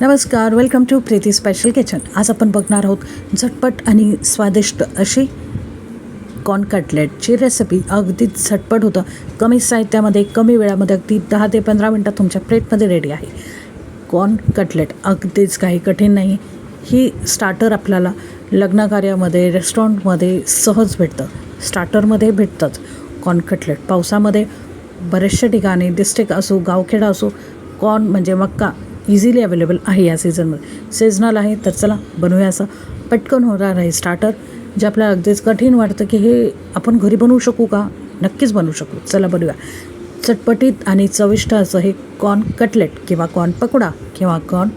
नमस्कार welcome to Preeti special kitchen आज आपण बघणार आहोत झटपट आणि स्वादिष्ट अशी कॉर्न कटलेटची रेसिपी अगदीच झटपट होतं. कमी साहित्यामध्ये कमी वेळामध्ये अगदी दहा ते पंधरा मिनटात तुमच्या प्लेटमध्ये रेडी आहे. कॉर्न कटलेट अगदीच काही कठीण नाही. ही स्टार्टर आपल्याला लग्नकार्यामध्ये रेस्टॉरंटमध्ये सहज भेटतं. स्टार्टरमध्ये भेटतंच. कॉर्न कटलेट पावसामध्ये बरेचशा ठिकाणी डिस्ट्रिक्ट असो गावखेडा असो कॉर्न म्हणजे मक्का. इझिली अवेलेबल आहे या सीझनमध्ये सीझनल आहे तर चला बनवूया असं. पटकन होणार आहे स्टार्टर जे आपल्याला अगदीच कठीण वाटतं की हे आपण घरी बनवू शकू का? नक्कीच बनवू शकू. चला बनवूया. चटपटीत आणि चविष्ट असं हे कॉर्न कटलेट किंवा कॉर्न पकोडा किंवा कॉर्न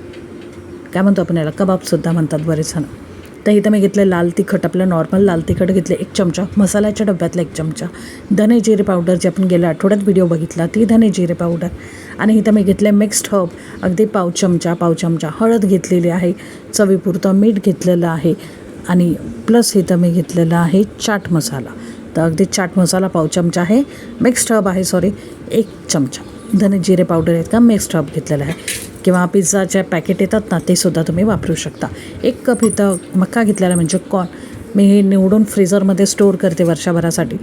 काय म्हणतो आपण याला? कबाबसुद्धा म्हणतात बरेच जण. तर इथं मी घेतलं लाल तिखट आपलं नॉर्मल लाल तिखट घेतलं एक चमचा. मसाल्याच्या डब्यातला एक चमचा. धने जिरे पावडर जे आपण गेल्या आठवड्यात व्हिडिओ बघितला ती धने जिरे पावडर आणि इथं मी घेतलं मिक्स्ड हर्ब अगदी पाव चमचा पाव चमचा. हळद घेतलेली आहे चवीपुरतं मीठ घेतलेलं आहे आणि प्लस इथं मी घेतलेलं आहे चाट मसाला. तर अगदी चाट मसाला पाव चमचा आहे. मिक्स्ड हब आहे सॉरी एक चमचा. धने जिरे पावडर आहेत का? मिक्स्ड हर्ब घेतलेलं आहे. किंवा पिझ्झाच्या पॅकेट येतात ना ते सुद्धा तुम्ही वापरू शकता. एक कप इथं मक्का घेतलेला म्हणजे कॉर्न मी हे निवडून फ्रीझरमध्ये स्टोअर करते वर्षभरासाठी.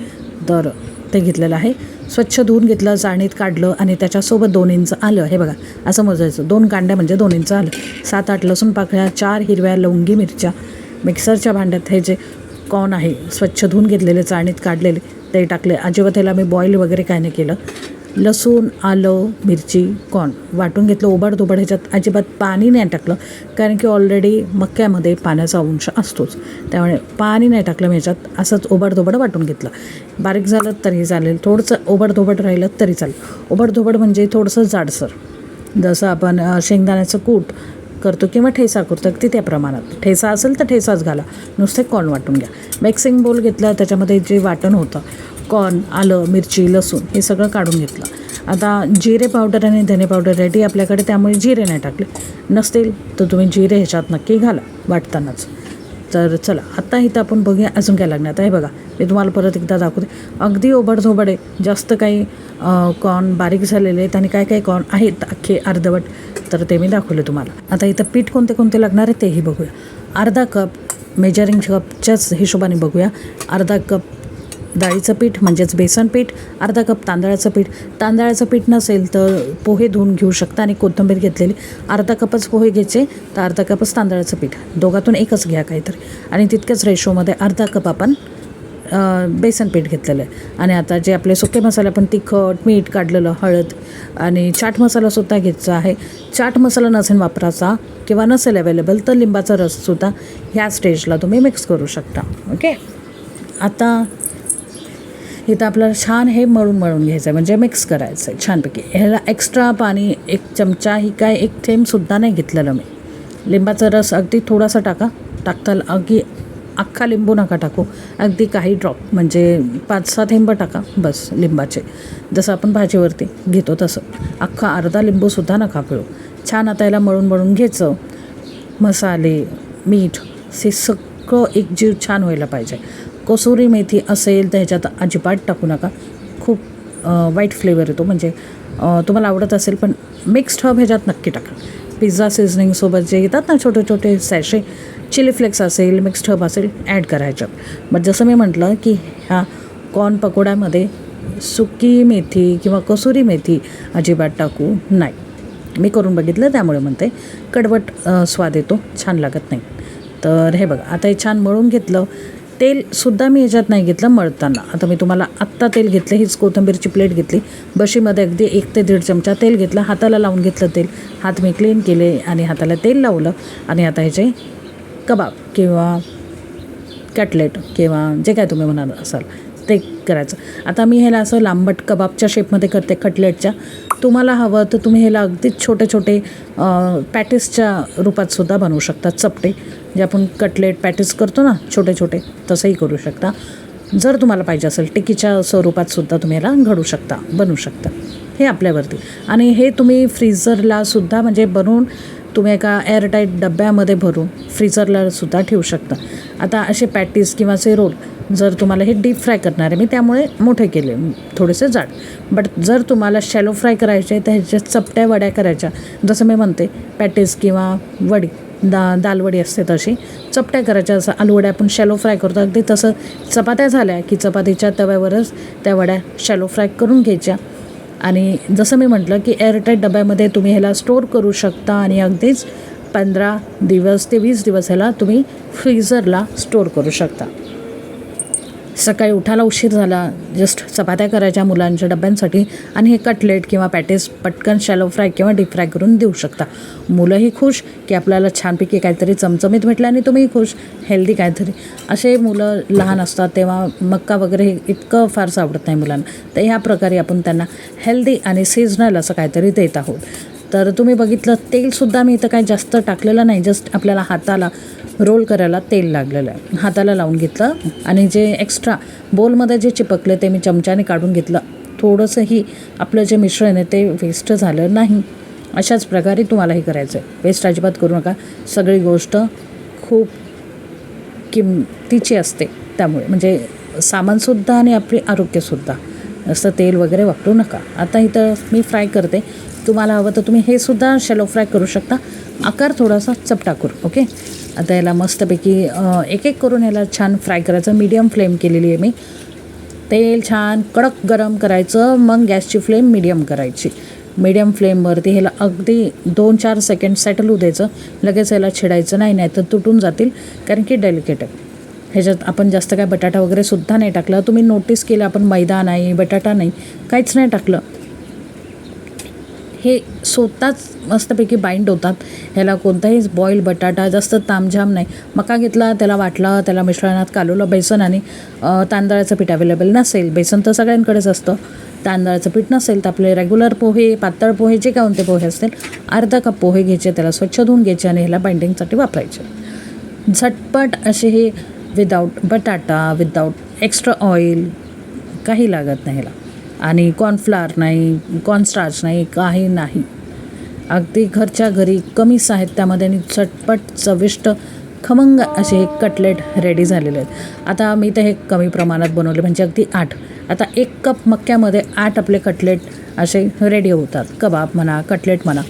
तर ते घेतलेलं आहे. स्वच्छ धुवून घेतलं जाणीत काढलं आणि त्याच्यासोबत दोन इंच आलं. हे बघा असं मोजायचं. दोन कांड्या म्हणजे दोन इंच आलं. सात आठ लसूण पाकळ्या चार हिरव्या लवंगी मिरच्या. मिक्सरच्या भांड्यात हे जे कॉर्न आहे स्वच्छ धुवून घेतलेले चाळणीत काढलेले ते टाकले. अजिबात ह्याला मी बॉईल वगैरे काय नाही केलं. लसूण आलं मिरची कॉर्न वाटून घेतलं ओबड ह्याच्यात अजिबात पाणी नाही टाकलं. कारण की ऑलरेडी मक्यामध्ये पाण्याचा अंश असतोच. त्यामुळे पाणी नाही टाकलं मी ह्याच्यात असंच ओबड वाटून घेतलं. बारीक झालं तरी चालेल थोडंसं ओबड राहिलं तरी चालेल. ओबड म्हणजे थोडंसं जाडसर. जसं आपण शेंगदाण्याचं कूट करतो किंवा ठेसा करतो अगदी त्या प्रमाणात. ठेसा असेल तर ठेसाच घाला. नुसते कॉर्न वाटून घ्या. मिक्सिंग बोल घेतला त्याच्यामध्ये जे वाटण होतं कॉर्न आलं मिरची लसूण हे सगळं काढून घेतलं. आता जिरे पावडर आणि धने पावडर रेडी आपल्याकडे त्यामुळे जिरे नाही टाकले. नसतील तर तुम्ही जिरे ह्याच्यात नक्की घाला वाटतानाच. तर चला आता इथं आपण बघूया अजून काय लागणार आता हे बघा मी तुम्हाला परत एकदा दाखवते. अगदी ओबडधोबड आहे जास्त काही कॉर्न बारीक झालेले आहेत आणि काय काय कॉर्न आहेत अख्खे अर्धवट तर ते मी दाखवले तुम्हाला. आता इथं पीठ कोणते कोणते लागणार आहे तेही बघूया. अर्धा कप मेजरिंग कपच्याच हिशोबाने बघूया. अर्धा कप डाळीचं पीठ म्हणजेच बेसन पीठ अर्धा कप तांदळाचं पीठ. तांदळाचं पीठ नसेल तर पोहे धुवून घेऊ शकता आणि कोथिंबीर घेतलेली. अर्धा कपच पोहे घ्यायचे तर अर्धा कपच तांदळाचं पीठ. दोघातून एकच घ्या काहीतरी. आणि तितक्याच रेशोमध्ये अर्धा कप आपण बेसन पीठ घेतलेलं आहे. आणि आता जे आपले सुके मसाले आपण तिखट मीठ काढलेलं हळद आणि चाट मसालासुद्धा घ्यायचा आहे. चाट मसाला नसेल वापरायचा किंवा नसेल अवेलेबल तर लिंबाचा रससुद्धा ह्या स्टेजला तुम्ही मिक्स करू शकता. ओके आता इथं आपल्याला छान हे मळून मळून घ्यायचं आहे म्हणजे मिक्स करायचं आहे छानपैकी. ह्याला एक्स्ट्रा पाणी एक चमचा ही काय एक थेंबसुद्धा नाही घेतलेलं मी. लिंबाचा रस अगदी थोडासा टाका. टाकताल अगदी अख्खा लिंबू नका टाकू. अगदी काही ड्रॉप म्हणजे पाच सहा थेंब टाका बस लिंबाचे. जसं आपण भाजीवरती घेतो तसं. अख्खा अर्धा लिंबूसुद्धा नका पिळू. छान आता याला मळून मळून घ्यायचं. मसाले मीठ हे सगळं एकजीव छान व्हायला पाहिजे. कसुरी मेथी असेल तर ह्याच्यात अजिबात टाकू नका. खूप वाईट फ्लेवर येतो. म्हणजे तुम्हाला आवडत असेल पण मिक्स्ड हब ह्याच्यात नक्की टाका. पिझ्झा सिझनिंगसोबत जे येतात ना छोटे छोटे सॅशे चिली फ्लेक्स असेल मिक्स्ड हब असेल ॲड करायच्यात मग जसं मी म्हटलं की ह्या कॉर्न पकोड्यामध्ये सुकी मेथी किंवा कसुरी मेथी अजिबात टाकू नाही. मी करून बघितलं त्यामुळे म्हणते कडवट स्वाद येतो छान लागत नाही. तर हे बघा आता हे छान मळून घेतलं तेलसुद्धा मी ह्याच्यात नाही घेतलं मळताना. आता मी तुम्हाला आत्ता तेल घेतलं हीच कोथिंबीरची प्लेट घेतली. बशीमध्ये अगदी एक ते दीड चमचा तेल घेतलं हाताला लावून घेतलं तेल. हात मी क्लीन केले आणि हाताला तेल लावलं. आणि आता ह्याचे कबाब किंवा कॅटलेट किंवा जे काय तुम्ही म्हणाल असाल ते करायचं. आता मी ह्याला असं लांबट कबाबच्या शेपमध्ये करते कटलेटच्या तुम्हाला हवं तर तुम्ही ह्याला अगदीच छोटे छोटे पॅटिसच्या रूपातसुद्धा बनवू शकता चपटे. जे आपण कटलेट पॅटीस करतो ना छोटे छोटे तसंही करू शकता. जर तुम्हाला पाहिजे असेल टिकीच्या स्वरूपातसुद्धा तुम्ही याला घडू शकता बनवू शकता. हे आपल्यावरती. आणि हे तुम्ही फ्रीझरलासुद्धा म्हणजे बनवून तुम्ही एका एअरटाईट डब्यामध्ये भरून फ्रीजरला सुद्धा ठेवू शकता. आता असे पॅटीस किंवा असे रोल जर तुम्हाला हे डीप फ्राय करणार आहे मी त्यामुळे मोठे केले थोडेसे जाड. बट जर तुम्हाला शॅलो फ्राय करायचे तर ह्याच्या चपट्या वड्या करायच्या. जसं मी म्हणते पॅटीस किंवा वडी. दा दालवडी असते तशी. चपट्या करायच्या असं आलूवड्या आपण शॅलो फ्राय करतो. अगदी तसं चपात्या झाल्या की चपातीच्या तव्यावरच त्या वड्या शॅलो फ्राय करून घ्यायच्या. आणि जसं मी म्हटलं की एअरटाईट डब्यामध्ये तुम्ही ह्याला स्टोअर करू शकता आणि अगदीच पंधरा दिवस ते वीस दिवस ह्याला तुम्ही फ्रीझरला स्टोअर करू शकता. सकाळी उठायला उशीर झाला. जस्ट चपात्या करायच्या मुलांच्या डब्यांसाठी आणि हे कटलेट किंवा पॅटेस पटकन शॅलो फ्राय किंवा डीप फ्राय करून देऊ शकता. मुलंही खुश की आपल्याला छानपैकी काहीतरी चमचमीत भेटलं आणि तुम्ही खुश. हेल्दी काहीतरी. असे मुलं लहान असतात तेव्हा मक्का वगैरे हे इतकं फारसं आवडत नाही मुलांना. तर ह्या प्रकारे आपण त्यांना हेल्दी आणि सीझनल असं काहीतरी देत आहोत. तर तुम्ही बघितलं तेलसुद्धा मी इथं काही जास्त टाकलेलं नाही जस्ट आपल्याला हाताला रोल करायला तेल लागलेलं आहे. हाताला लावून घेतलं आणि जे एक्स्ट्रा बोलमध्ये जे चिपकले ते मी चमच्याने काढून घेतलं. थोडंसंही आपलं जे मिश्रण आहे ते वेस्ट झालं नाही. अशाच प्रकारे तुम्हाला हे करायचं आहे वेस्ट अजिबात करू नका. सगळी गोष्ट खूप किमतीची असते. त्यामुळे म्हणजे सामानसुद्धा आणि आपले आरोग्यसुद्धा. असं तेल वगैरे वापरू नका. आता इथं मी फ्राय करते. तुम्हाला हवं तर तुम्ही हे सुद्धा शॅलो फ्राय करू शकता. आकार थोडासा चपटा करू ओके आता याला मस्तपैकी एक एक करून याला छान फ्राय करायचं. मीडियम फ्लेम केलेली आहे मी. तेल छान कडक गरम करायचं मग गॅसची फ्लेम मीडियम करायची. मीडियम फ्लेमवरती ह्याला अगदी दोन चार सेकंड सेटल होऊ द्यायचं. लगेच याला छिडायचं नाही नाही तर तुटून जातील कारण की डेलिकेट आहे. ह्याच्यात आपण जास्त काय बटाटा वगैरे सुद्धा नाही टाकलं. तुम्ही नोटीस केलं आपण मैदा नाही बटाटा नाही काहीच नाही टाकलं. हे स्वतःच मस्तपैकी बाइंड होतात. ह्याला कोणताही बॉईल बटाटा जास्त तामझाम नाही. मका घेतला त्याला वाटला त्याला मिश्रणात कालवलं बेसन आणि तांदळाचं पीठ अवेलेबल नसेल. बेसन तर सगळ्यांकडेच असतं. तांदळाचं पीठ नसेल तर आपले रेग्युलर पोहे पातळ पोहे जे कोणते पोहे असतील अर्धा कप पोहे घ्यायचे त्याला स्वच्छ धुवून घ्यायचे आणि ह्याला बाइंडिंगसाठी वापरायचे. झटपट असे हे विदाऊट बटाटा विदाऊट एक्स्ट्रा ऑइल काही लागत नाही ह्याला. आणि कॉर्नफ्लावर नाही कॉर्नस्टार्च नाही काही नाही. अगदी घरच्या घरी कमी साहित्यामध्ये आणि चटपट चविष्ट खमंग असे हे कटलेट रेडी झालेले आहेत. आता मी तर हे कमी प्रमाणात बनवले म्हणजे अगदी आठ. आता एक कप मक्क्यामध्ये आठ आपले कटलेट असे रेडी होतात. कबाब म्हणा कटलेट म्हणा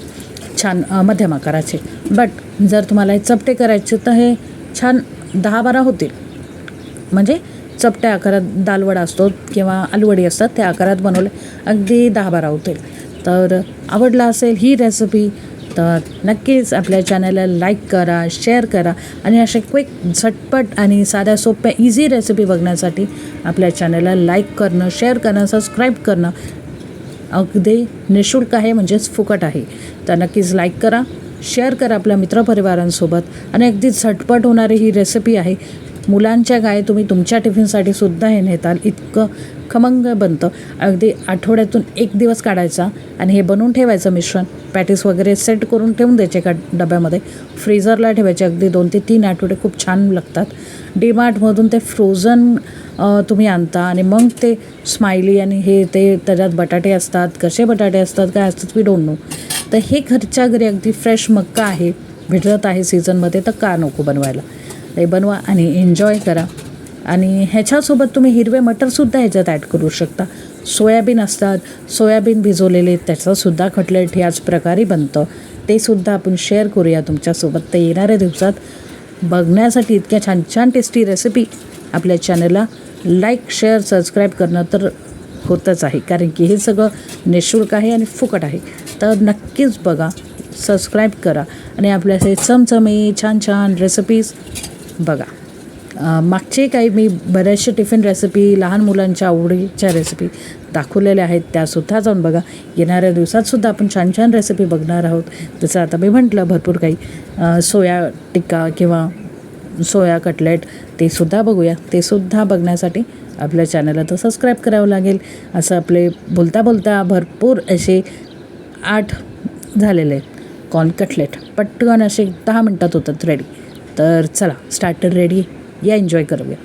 छान मध्यम आकाराचे. बट जर तुम्हाला हे चपटे करायचे तर हे छान दहा बारा होतील. म्हणजे चपट्या आकारात दालवडा असतो किंवा आलूवडी असतात त्या आकारात बनवले. अगदी दहा बारा होतील. तर आवडला असेल ही रेसिपी तर नक्कीच आपल्या चॅनलला लाईक करा शेअर करा आणि अशा क्विक झटपट आणि साध्या सोप्या इझी रेसिपी बघण्यासाठी आपल्या चॅनलला लाईक करणं शेअर करणं सबस्क्राईब करणं अगदी निशुल्क आहे म्हणजेच फुकट आहे. तर नक्कीच लाईक करा शेअर करा आपल्या मित्रपरिवारांसोबत आणि अगदी झटपट होणारी ही रेसिपी आहे. मुलांच्या गाय तुम्ही तुमच्या टिफिनसाठी सुद्धा हे नेताल. इतकं खमंग बनतं. अगदी आठवड्यातून एक दिवस काढायचा आणि हे बनवून ठेवायचं मिश्रण. पॅटीस वगैरे सेट करून ठेवून द्यायचे एका डब्यामध्ये. फ्रीझरला ठेवायचे. अगदी दोन ते तीन आठवडे खूप छान लागतात. डीमार्टमधून ते फ्रोझन तुम्ही आणता आणि मग ते स्माइली आणि हे ते त्याच्यात बटाटे असतात. कसे बटाटे असतात? काय असतात? We don't know. तर हे घरच्या घरी अगदी फ्रेश मक्का आहे. भेटत आहे सीझनमध्ये तर का नको बनवायला? ते बनवा आणि एन्जॉय करा. आणि ह्याच्यासोबत तुम्ही हिरवे मटरसुद्धा ह्याच्यात ॲड करू शकता. सोयाबीन असतात सोयाबीन भिजवलेले त्याचंसुद्धा कटलेट ह्याच प्रकारे बनतं. ते सुद्धा आपण शेअर करूया तुमच्यासोबत. तर येणाऱ्या दिवसात बघण्यासाठी इतक्या छान छान टेस्टी रेसिपी आपल्या चॅनलला लाईक शेअर सबस्क्राईब करणं तर होतच आहे. कारण की हे सगळं निशुल्क आहे आणि फुकट आहे. तर नक्कीच बघा सबस्क्राईब करा. आणि आपल्या हे चमचमी छान छान रेसिपीज बघा मागचे काही मी बऱ्याचशा टिफिन रेसिपी लहान मुलांच्या आवडीच्या रेसिपी दाखवलेल्या आहेत त्यासुद्धा जाऊन बघा. येणाऱ्या दिवसातसुद्धा आपण छान छान रेसिपी बघणार आहोत. जसं आता मी म्हटलं भरपूर काही सोया टिक्का किंवा सोया कटलेट ते सुद्धा बघूया. ते सुद्धा बघण्यासाठी आपल्या चॅनलला तर सबस्क्राईब करावं लागेल. असं आपले बोलता बोलता भरपूर असे आठ झालेले आहेत. कॉर्न कटलेट पटकन असे दहा मिनटात होतात रेडी तर चला स्टार्टर रेडी या एन्जॉय करूया.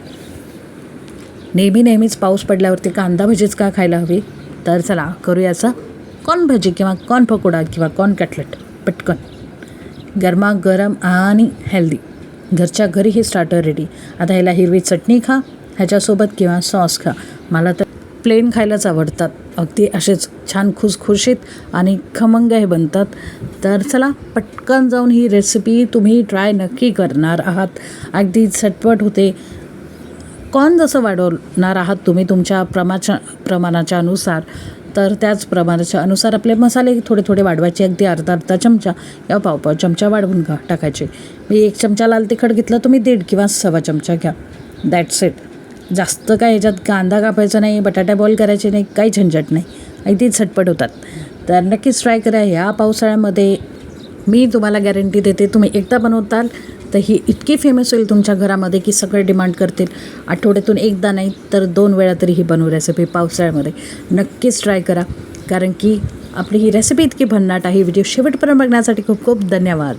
नेहमी नेहमीच पाऊस पडल्यावरती कांदा भजीच का खायला हवी? तर चला करूयाचा कॉर्न भजी किंवा कॉर्न पकोडा किंवा कॉर्न कटलेट पटकन. गरमागरम आणि हेल्दी घरच्या घरी हे स्टार्टर रेडी आता ह्याला हिरवी चटणी खा ह्याच्यासोबत किंवा सॉस खा. मला तर प्लेन खायलाच आवडतात. अगदी असेच छान खुसखुशीत आणि खमंग हे बनतात. तर चला पटकन जाऊन ही रेसिपी तुम्ही ट्राय नक्की करणार आहात. अगदी झटपट होते. कॉर्न जसं वाढवणार आहात तुम्ही तुमच्या प्रमाच्या प्रमाणाच्या अनुसार? तर त्याच प्रमाणाच्या अनुसार आपले मसाले थोडे थोडे वाढवायचे. अगदी अर्धा अर्धा चमचा या पाव पाव चमचा वाढवून घ्या टाकायचे. मी एक चमचा लाल तिखट घेतलं तुम्ही दीड किंवा सव्वा चमचा घ्या. दॅट्स इट जास्त काय ह्याच्यात कांदा कापायचा नाही बटाटा बॉईल करायचे नाही काही झंझट नाही. अगदी झटपट होतात. तर नक्कीच ट्राय करा. ह्या पावसाळ्यामध्ये मी तुम्हाला गॅरंटी देते तुम्ही एकदा बनवताल तर ही इतकी फेमस होईल तुमच्या घरामध्ये की सगळे डिमांड करतील. आठवड्यातून एकदा नाही तर दोन वेळा तरी ही बनवू रेसिपी पावसाळ्यामध्ये. नक्कीच ट्राय करा. कारण की आपली ही रेसिपी इतकी भन्नाट आहे. व्हिडिओ शेवटपर्यंत बघण्यासाठी खूप खूप धन्यवाद.